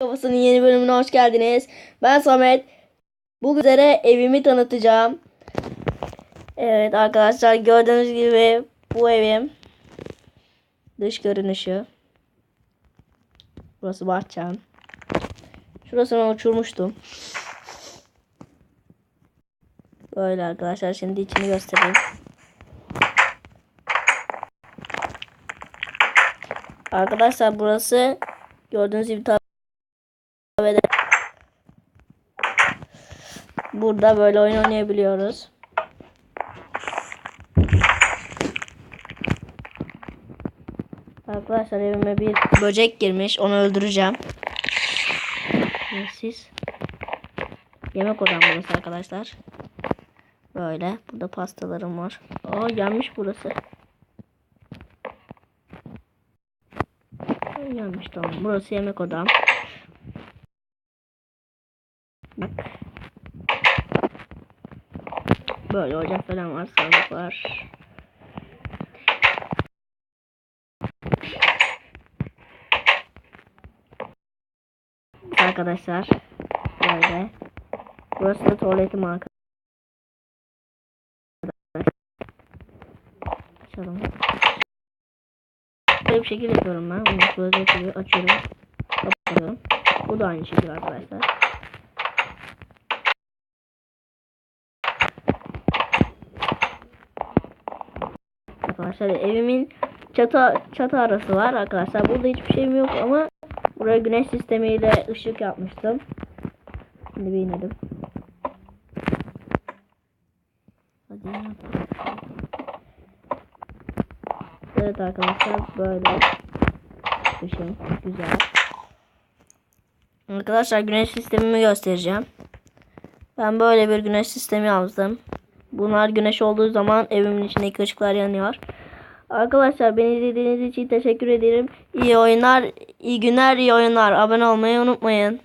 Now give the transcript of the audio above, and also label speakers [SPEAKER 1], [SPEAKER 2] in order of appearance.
[SPEAKER 1] Kafasının yeni bölümüne hoş geldiniz. Ben Samet. Bu üzere evimi tanıtacağım. Evet arkadaşlar gördüğünüz gibi bu evim. Dış görünüşü. Burası bahçem. Şurasını uçurmuştum. Böyle arkadaşlar şimdi içini göstereyim. Arkadaşlar burası gördüğünüz gibi Burada böyle oyun oynayabiliyoruz. Arkadaşlar evime bir böcek girmiş. Onu öldüreceğim. Siz yemek odam burası arkadaşlar. Böyle. Burada pastalarım var. Aa gelmiş burası. Gelmiş tamam. Burası yemek odam. Böyle ocak falan var. Sandık. Arkadaşlar. Böyle. Burası da tuvaletim arkadaşlar. Açalım. Böyle bir şekil yapıyorum ben. Bunu böyle açıyorum. Kapatıyorum. Bu da aynı şekilde arkadaşlar. Arkadaşlar evimin çatı çatı arası var arkadaşlar. Burada hiçbir şeyim yok ama buraya güneş sistemiyle ışık yapmıştım. Şimdi bir inelim. Hadi. Evet arkadaşlar böyle ışığım güzel. Arkadaşlar güneş sistemimi göstereceğim. Ben böyle bir güneş sistemi yaptım. Bunlar güneş olduğu zaman evimin içindeki ışıklar yanıyor. Arkadaşlar beni izlediğiniz için teşekkür ederim. İyi oyunlar, iyi günler, iyi oyunlar. Abone olmayı unutmayın.